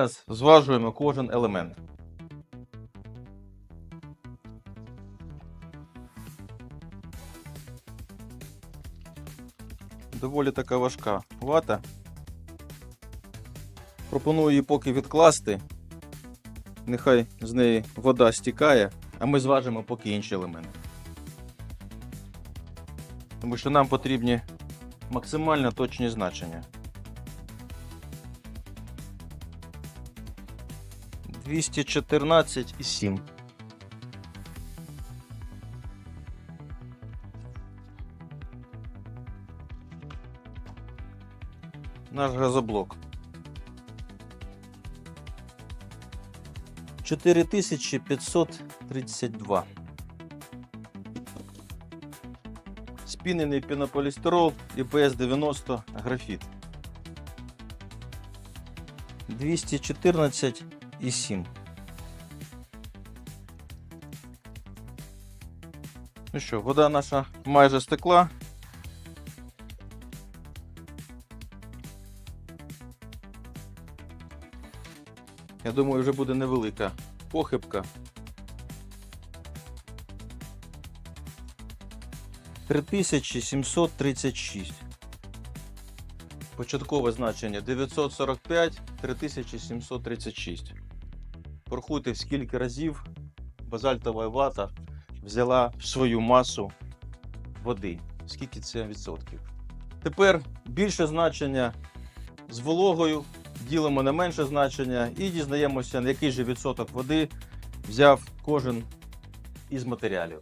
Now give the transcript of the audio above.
Зараз зважуємо кожен елемент. Доволі така важка вата. Пропоную її поки відкласти. Нехай з неї вода стікає, а ми зважимо поки інші елементи. Тому що нам потрібні максимально точні значення. 214,7. Наш газоблок. 4532. Спінений пінополістирол і ПС-90 графіт. 214,7. Ну що, вода наша майже стекла. Я думаю, вже буде невелика похибка. 3736. Початкове значення 945 3736. Порахуйте, скільки разів базальтова вата взяла свою масу води. Скільки це відсотків. Тепер більше значення з вологою ділимо на менше значення і дізнаємося, на який же відсоток води взяв кожен із матеріалів.